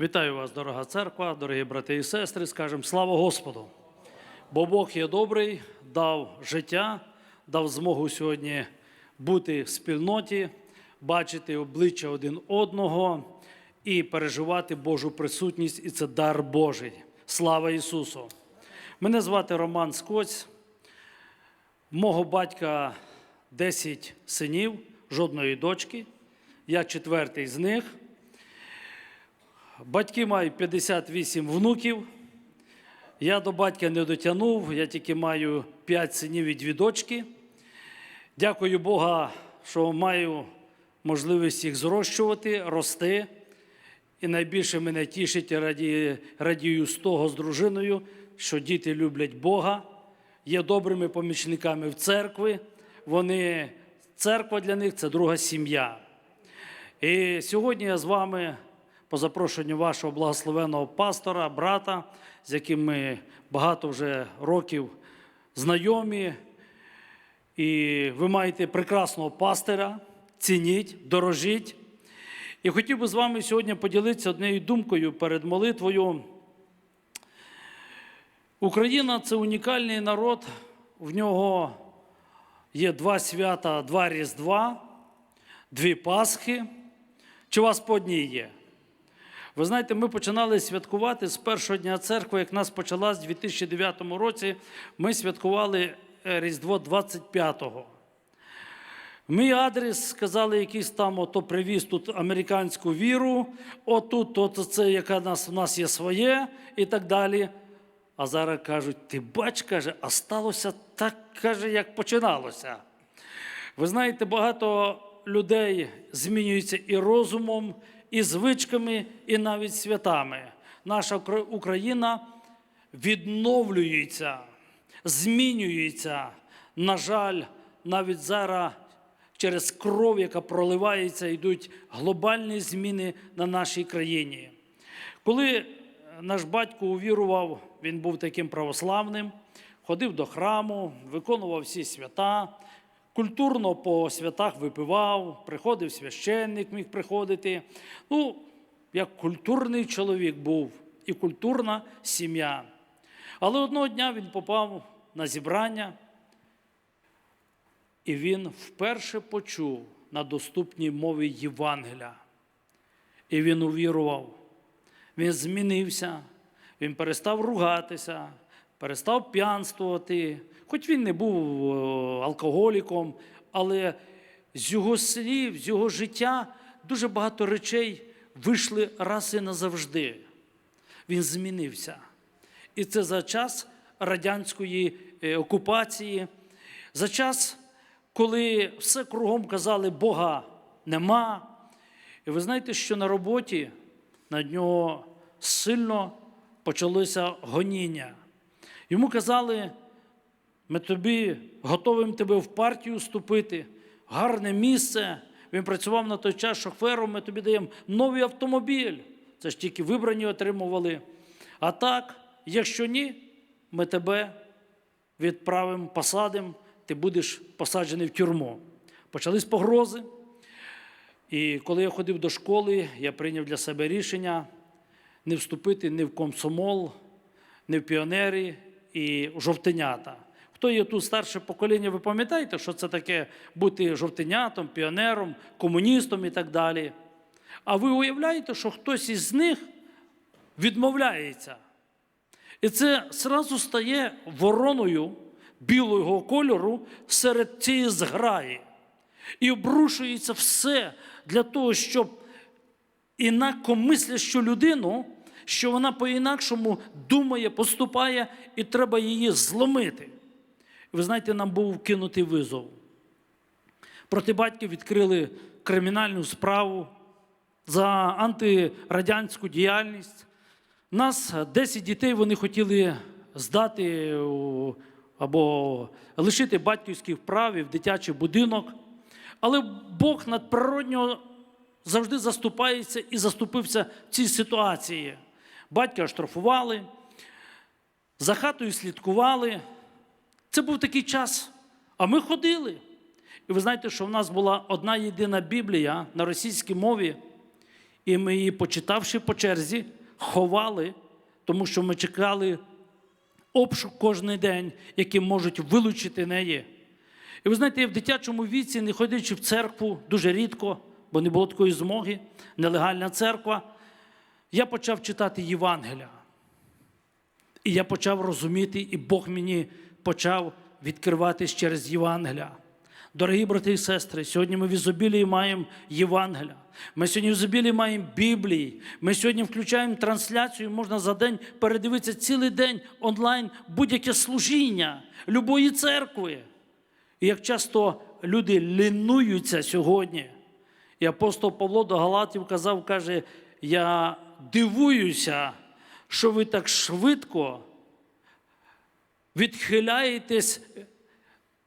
Вітаю вас, дорога церква, дорогі брати і сестри. Скажемо слава Господу! Бо Бог є добрий, дав життя, дав змогу сьогодні бути в спільноті, бачити обличчя один одного і переживати Божу присутність, і це дар Божий. Слава Ісусу! Мене звати Роман Скоць. Мого батька 10 синів, жодної дочки. Я четвертий з них. Батьки мають 58 внуків. Я до батька не дотягнув, я тільки маю 5 синів і 2 дочки. Дякую Бога, що маю можливість їх зрощувати, рости. І найбільше мене тішить радію, радію з того з дружиною, що діти люблять Бога, є добрими помічниками в церкві. Вони, церква для них це друга сім'я. І сьогодні я з вами, по запрошенню вашого благословеного пастора, брата, з яким ми багато вже років знайомі. І ви маєте прекрасного пастира, цініть, дорожіть. І хотів би з вами сьогодні поділитися однією думкою перед молитвою. Україна це унікальний народ, в нього є два свята, два Різдва, дві Пасхи. Чи у вас по одній є? Ви знаєте, ми починали святкувати з першого дня церкви, як нас почалась у 2009 році, ми святкували е, Різдво 25-го. Мій адрес сказали, якийсь там, ото привіз тут американську віру, отут, ото це, яка нас, у нас є своє і так далі. А зараз кажуть, ти бач, каже, а сталося так, каже, як починалося. Ви знаєте, багато людей змінюються і розумом, і звичками, і навіть святами. Наша Україна відновлюється, змінюється. На жаль, навіть зараз через кров, яка проливається, йдуть глобальні зміни на нашій країні. Коли е, наш батько увірував, він був таким православним, ходив до храму, виконував всі свята, культурно по святах випивав, приходив священник, міг приходити. Ну, як культурний чоловік був і культурна сім'я. Але одного дня він попав на зібрання, і він вперше почув на доступній мові Євангеля. І він увірував. Він змінився, він перестав ругатися, перестав п'янствувати. Хоч він не був е, алкоголіком, але з його слів, з його життя дуже багато речей вийшли раз і назавжди. Він змінився. І це за час радянської е, окупації, за час, коли все кругом казали, Бога нема. І ви знаєте, що на роботі на нього сильно почалося гоніння. Йому казали, ми тобі готовим тебе в партію вступити, гарне місце. Він працював на той час шофером, ми тобі даємо новий автомобіль. Це ж тільки вибрані отримували. А так, якщо ні, ми тебе відправимо, посадимо, ти будеш посаджений в тюрму. Почались погрози. І коли я ходив до школи, я прийняв для себе рішення не вступити ні в комсомол, ні в піонери і в жовтенята. Хто є тут старше покоління, ви пам'ятаєте, що це таке бути жовтенятом, піонером, комуністом і так далі. А ви уявляєте, що хтось із них відмовляється. І це зразу стає вороною білого кольору серед цієї зграї. І обрушується все для того, щоб інакомислящу людину, що вона по-інакшому думає, поступає, і треба її зломити. Ви знаєте, нам був кинутий визов. Проти батьків відкрили кримінальну справу за антирадянську діяльність. Нас 10 дітей вони хотіли здати або лишити батьківських прав в дитячий будинок. Але Бог надприродньо завжди заступається і заступився в цій ситуації. Батька штрафували, за хатою слідкували. Це був такий час. А ми ходили. І ви знаєте, що в нас була одна єдина Біблія на російській мові. і ми її, почитавши по черзі, ховали, тому що ми чекали обшук кожен день, які можуть вилучити неї. І ви знаєте, я в дитячому віці, не ходячи в церкву дуже рідко, бо не було такої змоги, нелегальна церква, я почав читати Євангелія. І я почав розуміти, і Бог мені почав відкриватись через Євангелія. Дорогі брати і сестри, сьогодні ми в ізобілії маємо Євангелія. Ми сьогодні в ізобілії маємо Біблії. Ми сьогодні включаємо трансляцію, можна за день передивитися цілий день онлайн будь-яке служіння любої церкви. І як часто люди лінуються сьогодні. І апостол Павло до Галатів казав, каже, я дивуюся, що ви так швидко відхиляєтесь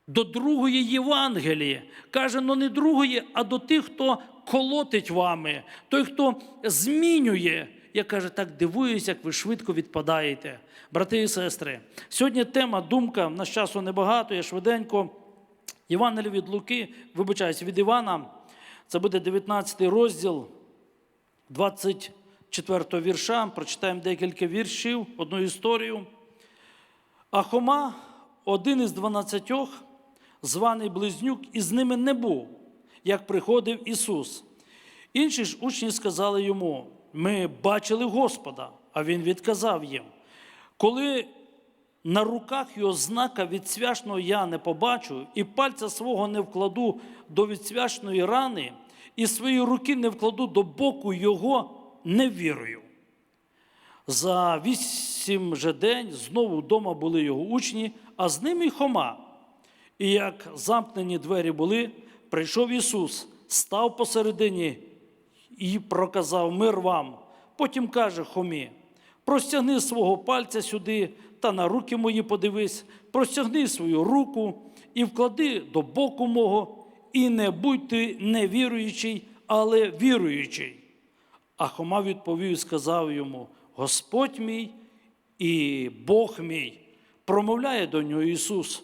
до другої Євангелії. Каже, ну не другої, а до тих, хто колотить вами, той, хто змінює. Я каже, так дивуюся, як ви швидко відпадаєте. Брати і сестри, сьогодні тема, думка, в нас часу небагато, я швиденько. Євангелія від Луки, вибачаюсь, від Івана, це буде 19 розділ, 24 вірша. Прочитаємо декілька віршів, одну історію. А Хома, один із дванадцятьох, званий Близнюк, із ними не був, як приходив Ісус. Інші ж учні сказали йому: Ми бачили Господа, а Він відказав їм. Коли на руках його знака відсвяшного я не побачу, і пальця свого не вкладу до відсвяшної рани, і свої руки не вкладу до боку його, не вірую. За вісім же день знову вдома були його учні, а з ними й Хома. І як замкнені двері були, прийшов Ісус, став посередині і проказав мир вам. Потім каже Хомі: простягни свого пальця сюди та на руки мої подивись, простягни свою руку і вклади до боку мого, і не будь ти невіруючий, але віруючий. А Хома відповів і сказав йому: Господь мій і Бог мій, промовляє до нього Ісус.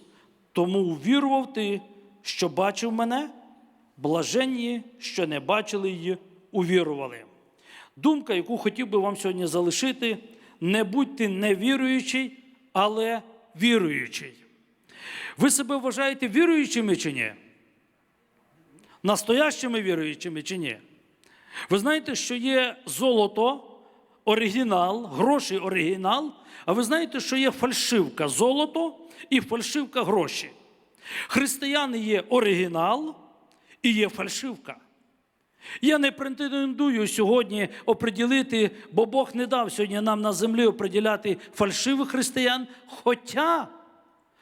Тому вірував ти, що бачив мене, блаженні, що не бачили її, увірували. Думка, яку хотів би вам сьогодні залишити, не будьте невіруючий, але віруючий. Ви себе вважаєте віруючими чи ні? Настоящими віруючими чи ні? Ви знаєте, що є золото, оригінал, гроші оригінал, а ви знаєте, що є фальшивка золото і фальшивка гроші. Християни є оригінал і є фальшивка. Я не претендую сьогодні оприділити, бо Бог не дав сьогодні нам на землі оприділяти фальшивих християн. Хоча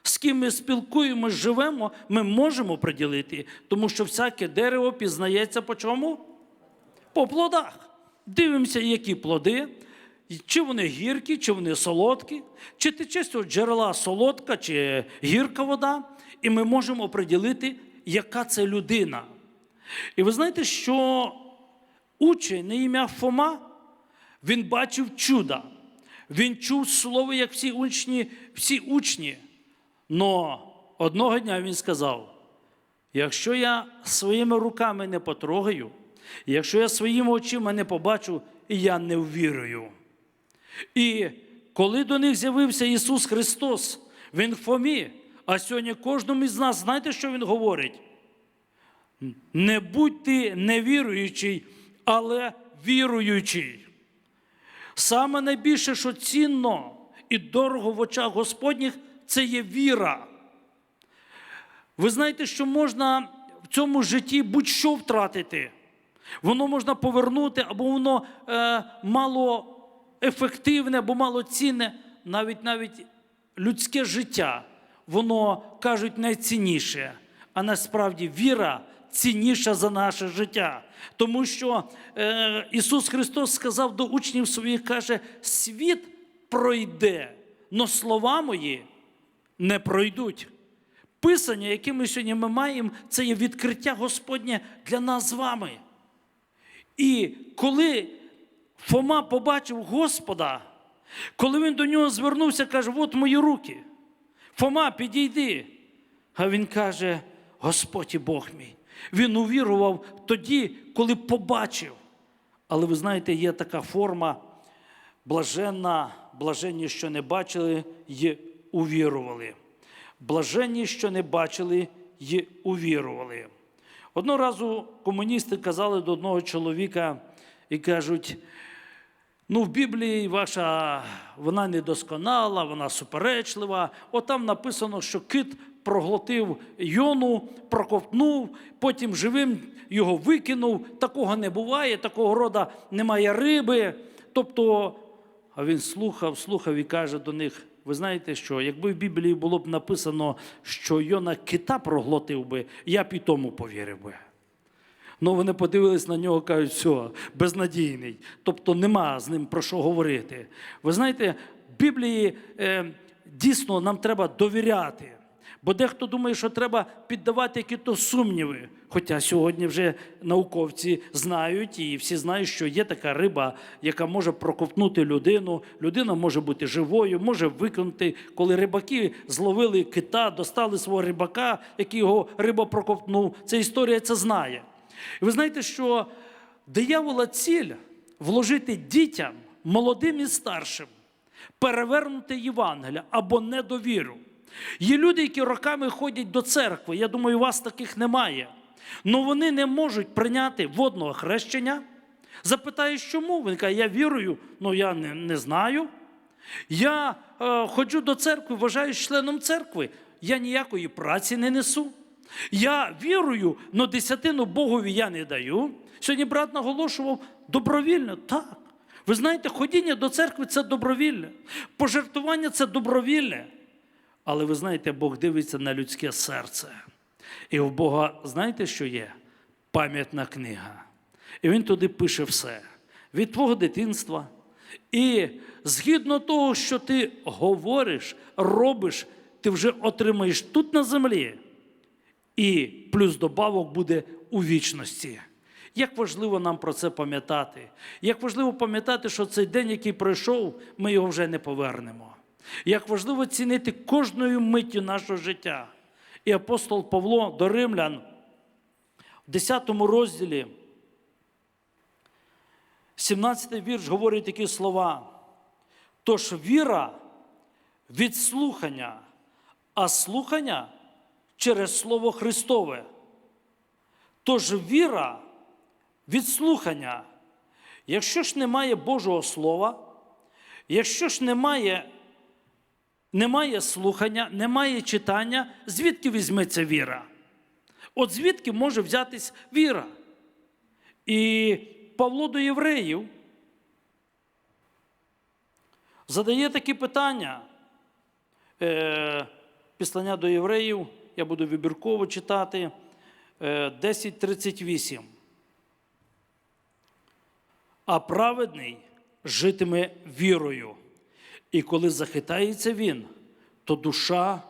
з ким ми спілкуємося, живемо, ми можемо приділити, тому що всяке дерево пізнається по чому? По плодах. Дивимося, які плоди, чи вони гіркі, чи вони солодкі, чи тече з цього джерела солодка, чи гірка вода, і ми можемо оприділити, яка це людина. І ви знаєте, що учень на ім'я Фома, він бачив чуда. Він чув слово, як всі учні, всі учні. Но одного дня він сказав: якщо я своїми руками не потрогаю, якщо я своїми очима не побачу, я не ввірую. І коли до них з'явився Ісус Христос, Він в Фомі, а сьогодні кожному із нас, знаєте, що Він говорить? Не будьте невіруючий, але віруючий. Саме найбільше, що цінно і дорого в очах Господніх, це є віра. Ви знаєте, що можна в цьому житті будь-що втратити. Воно можна повернути, або воно е, мало ефективне, або мало цінне, навіть навіть людське життя, воно кажуть найцінніше. А насправді віра цінніша за наше життя. Тому що е, Ісус Христос сказав до учнів своїх, каже: світ пройде, но слова мої не пройдуть. Писання, яке ми сьогодні ми маємо, це є відкриття Господнє для нас з вами. І коли Фома побачив Господа, коли він до нього звернувся, каже: от мої руки. Фома, підійди. А він каже: Господь і Бог мій. Він увірував тоді, коли побачив. Але ви знаєте, є така форма блаженна, блаженні, що не бачили й увірували. Блаженні, що не бачили й увірували. Одного разу комуністи казали до одного чоловіка і кажуть: ну, в Біблії ваша вона недосконала, вона суперечлива. От там написано, що кит проглотив йону, проковтнув, потім живим його викинув. Такого не буває, такого рода немає риби. Тобто, а він слухав, слухав і каже до них: ви знаєте що, якби в Біблії було б написано, що Йона кита проглотив би, я б і тому повірив би. Ну, вони подивились на нього, кажуть, все, безнадійний. Тобто нема з ним про що говорити. Ви знаєте, в Біблії е, дійсно нам треба довіряти. Бо дехто думає, що треба піддавати якісь сумніви. Хоча сьогодні вже науковці знають, і всі знають, що є така риба, яка може проковтнути людину. Людина може бути живою, може викинути. Коли рибаки зловили кита, достали свого рибака, який його риба проковтнув. Ця історія це знає. І ви знаєте, що диявола ціль вложити дітям, молодим і старшим, перевернути Євангелія або недовіру. Є люди, які роками ходять до церкви. Я думаю, у вас таких немає. але вони не можуть прийняти водного хрещення. Запитаєш, чому? Він каже, я вірую, але я не, не знаю. Я е, ходжу до церкви, вважаюсь членом церкви. Я ніякої праці не несу. Я вірую, але десятину Богові я не даю. Сьогодні брат наголошував добровільно. Так. Ви знаєте, ходіння до церкви це добровільне. Пожертвування це добровільне. Але ви знаєте, Бог дивиться на людське серце. І в Бога, знаєте, що є? Пам'ятна книга. І він туди пише все від твого дитинства. І згідно того, що ти говориш, робиш, ти вже отримаєш тут на землі. І плюс добавок буде у вічності. Як важливо нам про це пам'ятати? Як важливо пам'ятати, що цей день, який пройшов, ми його вже не повернемо. Як важливо цінити кожною миттю нашого життя. І апостол Павло до Римлян в 10 розділі, 17 вірш говорить такі слова. Тож віра від слухання, а слухання через Слово Христове. Тож віра від слухання. Якщо ж немає Божого Слова, якщо ж немає, немає слухання, немає читання, звідки візьметься віра? От звідки може взятись віра? І Павло до євреїв задає такі питання. Е, Післання до євреїв, я буду вибірково читати е, 10.38. А праведний житиме вірою. І коли захитається він, то душа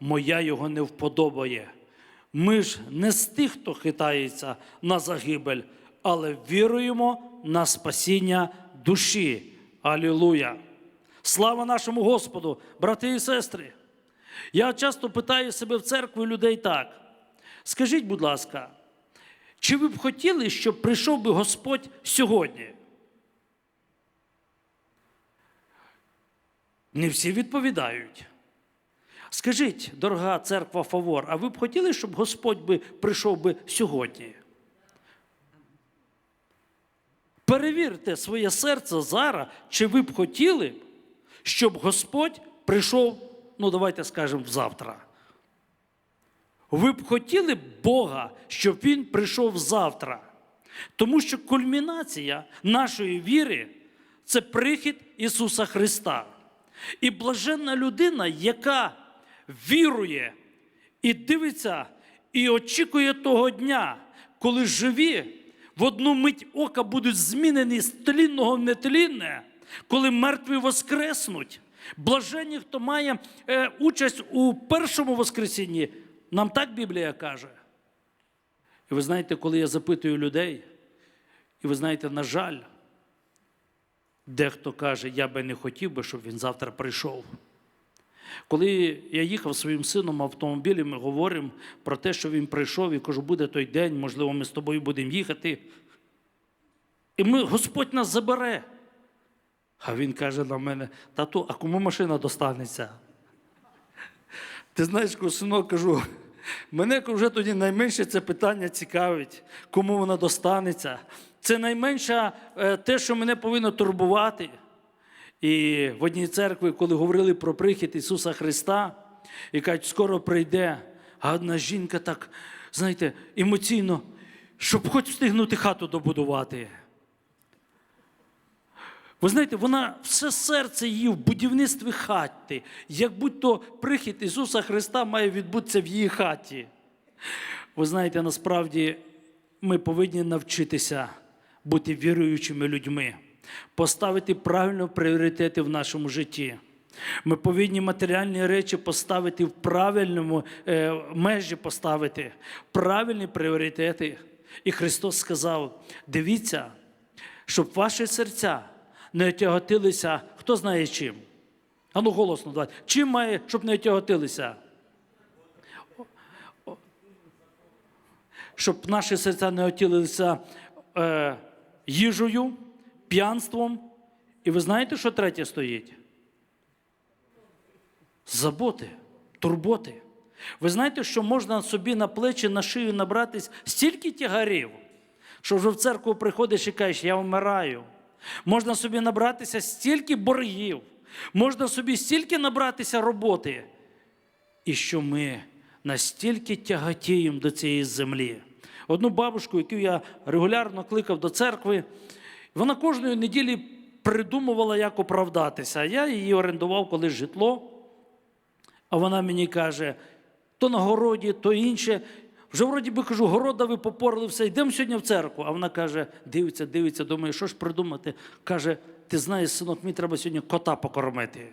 моя його не вподобає. Ми ж не з тих, хто хитається на загибель, але віруємо на спасіння душі. Алілуя! Слава нашому Господу, брати і сестри! Я часто питаю себе в церкві людей так. Скажіть, будь ласка, чи ви б хотіли, щоб прийшов би Господь сьогодні? Не всі відповідають. Скажіть, дорога церква Фавор, а ви б хотіли, щоб Господь би прийшов би сьогодні? Перевірте своє серце зараз, чи ви б хотіли, щоб Господь прийшов, ну давайте скажемо, завтра. Ви б хотіли Бога, щоб Він прийшов завтра. Тому що кульмінація нашої віри це прихід Ісуса Христа. І блаженна людина, яка вірує і дивиться, і очікує того дня, коли живі в одну мить ока будуть змінені з тлінного в нетлінне, коли мертві воскреснуть. Блаженні, хто має е, участь у першому воскресінні, нам так Біблія каже. І ви знаєте, коли я запитую людей, і ви знаєте, на жаль, дехто каже, я би не хотів би, щоб він завтра прийшов. Коли я їхав своїм сином автомобілі, ми говоримо про те, що він прийшов і кажу, буде той день, можливо, ми з тобою будемо їхати. І ми, Господь нас забере. А він каже на мене: тату, а кому машина достанеться? Ти знаєш, кажу, синок, кажу, мене вже тоді найменше це питання цікавить, кому вона достанеться. Це найменше е, те, що мене повинно турбувати. І в одній церкві, коли говорили про прихід Ісуса Христа, і кажуть, скоро прийде, а одна жінка так, знаєте, емоційно, щоб хоч встигнути хату добудувати. Ви знаєте, вона все серце її в будівництві хати, як будь-то прихід Ісуса Христа має відбутися в її хаті. Ви знаєте, насправді ми повинні навчитися бути віруючими людьми, поставити правильно пріоритети в нашому житті. Ми повинні матеріальні речі поставити в правильному е, межі поставити, правильні пріоритети. І Христос сказав: дивіться, щоб ваші серця не отяготилися, хто знає чим. А ну голосно давайте. Чим має, щоб не отяготилися? Щоб наші серця не отілилися е, їжею, п'янством. І ви знаєте, що третє стоїть? Заботи, турботи. Ви знаєте, що можна собі на плечі, на шию набратись стільки тягарів, що вже в церкву приходиш і кажеш, я вмираю. Можна собі набратися стільки боргів, можна собі стільки набратися роботи, і що ми настільки тяготіємо до цієї землі. Одну бабушку, яку я регулярно кликав до церкви, вона кожної неділі придумувала, як оправдатися. Я її орендував колись житло. А вона мені каже, то на городі, то інше. Вже вроді би кажу, города ви попорли все, йдемо сьогодні в церкву. А вона каже, дивиться, дивиться, думає, що ж придумати. Каже, ти знаєш, синок, мені треба сьогодні кота покормити.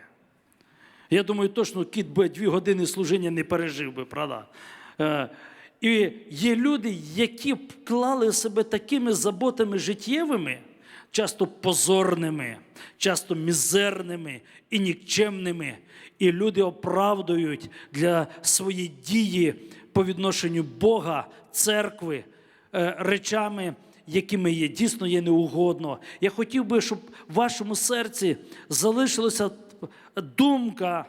Я думаю, точно кіт би дві години служіння не пережив би, правда? І є люди, які вклали себе такими заботами життєвими, часто позорними, часто мізерними і нікчемними. І люди оправдують для свої дії по відношенню Бога, церкви, е, речами, якими є дійсно є неугодно. Я хотів би, щоб в вашому серці залишилася думка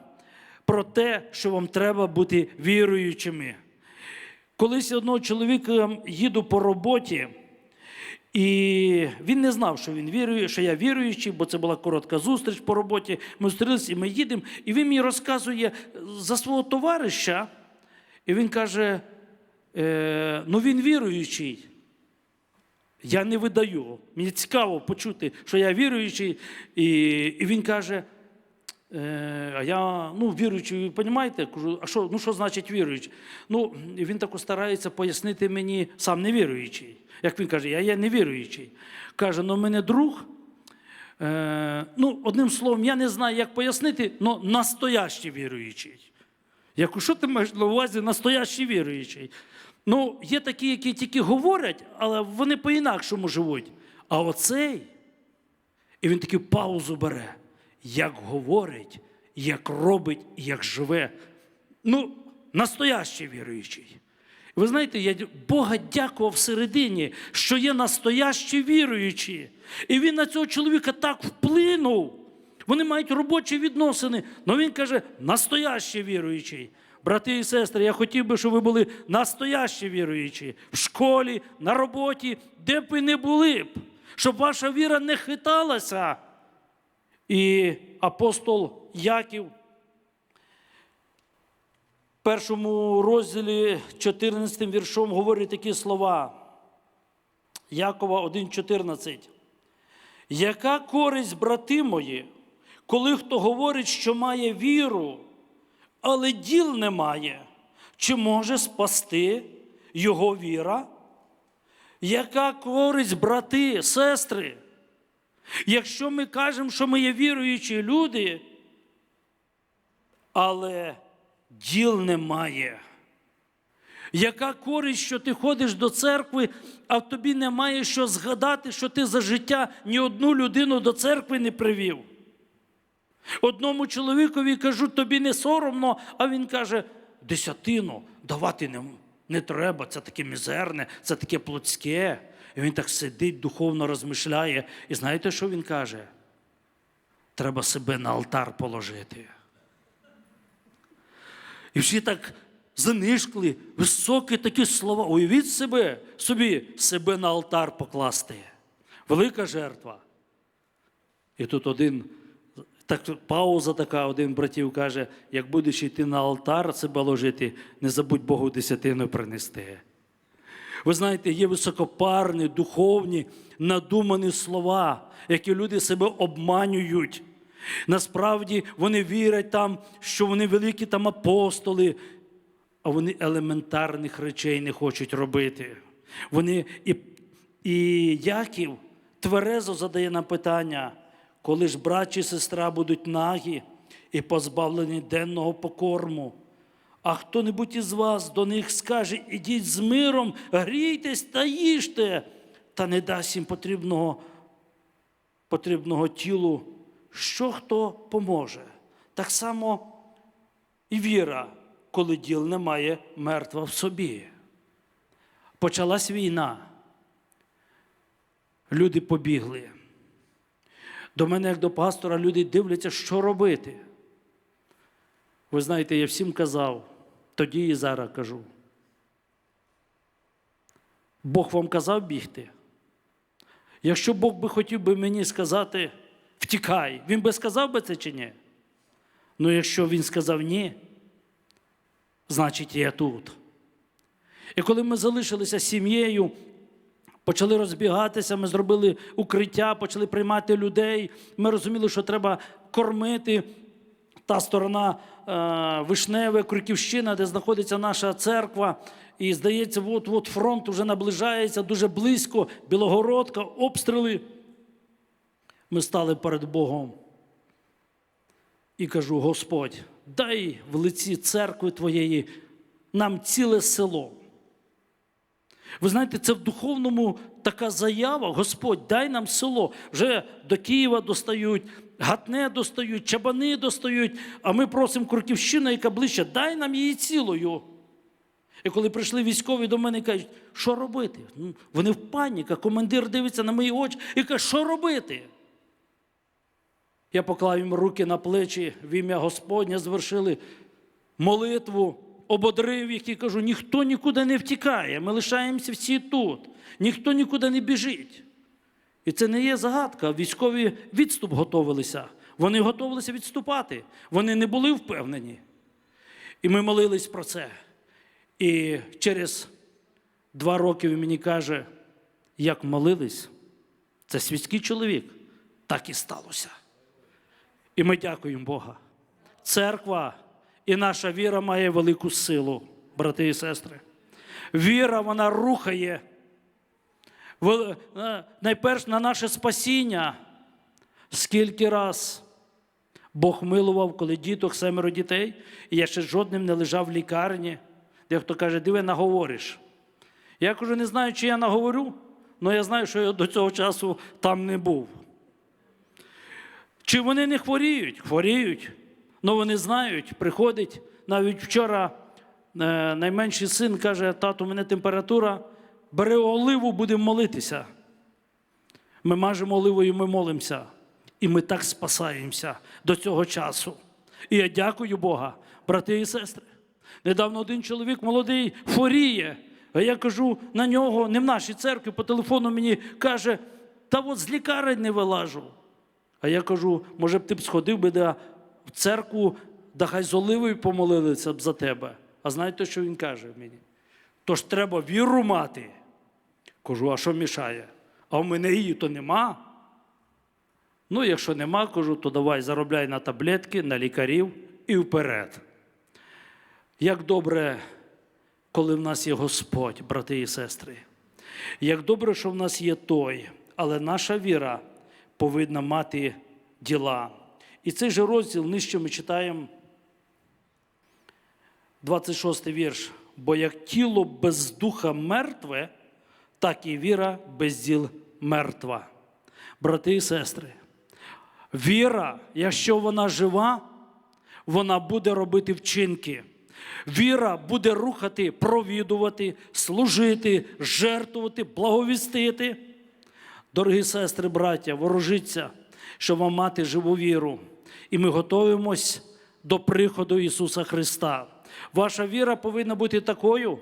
про те, що вам треба бути віруючими. Колись одного чоловіка їду по роботі, і він не знав, що він вірує, що я віруючий, бо це була коротка зустріч по роботі. Ми зустрілися і ми їдемо. І він мені розказує за свого товариша, і він каже: е, ну він віруючий. Я не видаю. Мені цікаво почути, що я віруючий. І, і він каже: а я ну, віруючий, розумієте? Кажу, а що, ну, що значить віруючий? Ну, він так старається пояснити мені сам невіруючий. Як він каже, я є невіруючий. Каже, ну в мене друг. Е, ну, одним словом, я не знаю, як пояснити, але настоящий віруючий. Я кажу, що ти маєш на увазі настоящий віруючий? Ну, є такі, які тільки говорять, але вони по-інакшому живуть. А оцей, і він таки паузу бере, як говорить, як робить, як живе. Ну, настоящий віруючий. Ви знаєте, я Бога дякував всередині, що є настоящі віруючі. І він на цього чоловіка так вплинув. Вони мають робочі відносини. але він каже, настоящий віруючий. Брати і сестри, я хотів би, щоб ви були настоящі віруючі в школі, на роботі, де б ви не були б, щоб ваша віра не хиталася. І апостол Яків в першому розділі 14 віршом говорить такі слова. Якова 1,14. Яка користь, брати мої, коли хто говорить, що має віру, але діл немає, чи може спасти його віра? Яка користь, брати, сестри? Якщо ми кажемо, що ми є віруючі люди, але діл немає. Яка користь, що ти ходиш до церкви, а в тобі немає що згадати, що ти за життя ні одну людину до церкви не привів? Одному чоловікові кажу, тобі не соромно, а він каже: десятину давати не, не треба, це таке мізерне, це таке плотське. І він так сидить, духовно розмишляє. І знаєте, що він каже? Треба себе на алтар положити. І всі так занишкли, високі такі слова. Уявіть себе, собі себе на алтар покласти. Велика жертва. І тут один, так, пауза така, один братів каже: як будеш йти на алтар себе ложити, не забудь Богу десятину принести. Ви знаєте, є високопарні, духовні, надумані слова, які люди себе обманюють. Насправді вони вірять там, що вони великі там апостоли, а вони елементарних речей не хочуть робити. Вони і, і Яків тверезо задає нам питання, коли ж брат чи сестра будуть нагі і позбавлені денного покорму. А хто-небудь із вас до них скаже, ідіть з миром, грійтесь та їжте, та не дасть їм потрібного, потрібного тілу, що хто поможе. Так само і віра, коли діл немає мертва в собі. Почалась війна. Люди побігли. До мене, як до пастора, люди дивляться, що робити. Ви знаєте, я всім казав, тоді і зараз кажу. Бог вам казав бігти. Якщо Бог би хотів би мені сказати, втікай, він би сказав би це чи ні? Ну, якщо він сказав ні, значить я тут. І коли ми залишилися сім'єю, почали розбігатися, ми зробили укриття, почали приймати людей. Ми розуміли, що треба кормити. Та сторона е, Вишневе, Крюківщина, де знаходиться наша церква. І здається, от, от фронт вже наближається дуже близько, Білогородка, обстріли. Ми стали перед Богом. І кажу: Господь, дай в лиці церкви Твоєї нам ціле село. Ви знаєте, це в духовному така заява. Господь, дай нам село. Вже до Києва достають, Гатне достають, чабани достають, а ми просимо Круківщина, яка ближче, дай нам її цілою. І коли прийшли військові до мене і кажуть, що робити? Ну, Вони в паніках, командир дивиться на мої очі і каже, що робити? Я поклав їм руки на плечі, в ім'я Господня звершили молитву, ободрив їх і кажу, ніхто нікуди не втікає, ми лишаємося всі тут, ніхто нікуди не біжить. І це не є загадка. Військові відступ готовилися. Вони готувалися відступати. Вони не були впевнені. І ми молились про це. І через два роки він мені каже, як молились, це світський чоловік, так і сталося. І ми дякуємо Бога. Церква і наша віра має велику силу, брати і сестри. Віра, вона рухає. Е, Найперш на наше спасіння. Скільки раз Бог милував, коли діток, семеро дітей, і я ще жодним не лежав в лікарні. Дехто каже, диви, наговориш. Я кажу, не знаю, чи я наговорю, але я знаю, що я до цього часу там не був. Чи вони не хворіють? Хворіють. Ну вони знають, приходить. Навіть вчора е, найменший син каже: тату, у мене температура, бери оливу, будемо молитися. Ми мажемо оливою, ми молимося. І ми так спасаємося до цього часу. І я дякую Бога, брати і сестри. Недавно один чоловік молодий хворіє. А я кажу на нього, не в нашій церкві, по телефону мені каже, та от з лікарень не вилажу. А я кажу, може б ти б сходив би да, в церкву, да хай з оливою помолилися б за тебе. А знаєте, що він каже мені? Тож треба віру мати. Кажу, а що мішає? А в мене її то нема. Ну, якщо нема, кажу, то давай заробляй на таблетки, на лікарів і вперед. Як добре, коли в нас є Господь, брати і сестри. Як добре, що в нас є той, але наша віра повинна мати діла. І цей же розділ нижче ми читаємо 26 вірш. Бо як тіло без духа мертве, так і віра без діл мертва. Брати і сестри, віра, якщо вона жива, вона буде робити вчинки. Віра буде рухати, провідувати, служити, жертвувати, благовістити. Дорогі сестри, браття, ворожіться, щоб вам мати живу віру. І ми готуємось до приходу Ісуса Христа. Ваша віра повинна бути такою,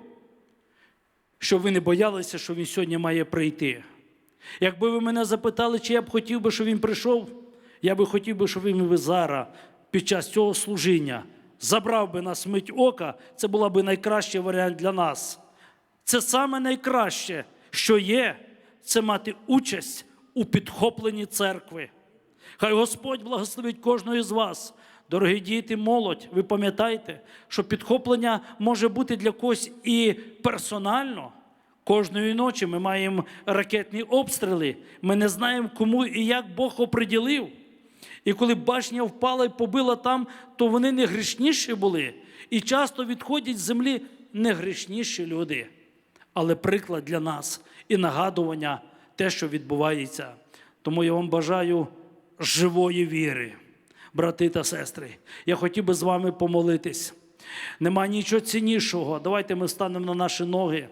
щоб ви не боялися, що Він сьогодні має прийти. Якби ви мене запитали, чи я б хотів би, щоб він прийшов, я би хотів би, щоб він зараз під час цього служіння забрав би нас мить ока, це була б найкращий варіант для нас. Це саме найкраще, що є, це мати участь у підхопленні церкви. Хай Господь благословить кожного з вас. Дорогі діти, молодь, ви пам'ятаєте, що підхоплення може бути для когось і персонально. Кожної ночі ми маємо ракетні обстріли. Ми не знаємо, кому і як Бог оприділив. І коли башня впала і побила там, то вони не грішніші були. І часто відходять з землі не грішніші люди. Але приклад для нас і нагадування те, що відбувається. Тому я вам бажаю живої віри, брати та сестри. Я хотів би з вами помолитись. Нема нічого ціннішого. Давайте ми станемо на наші ноги.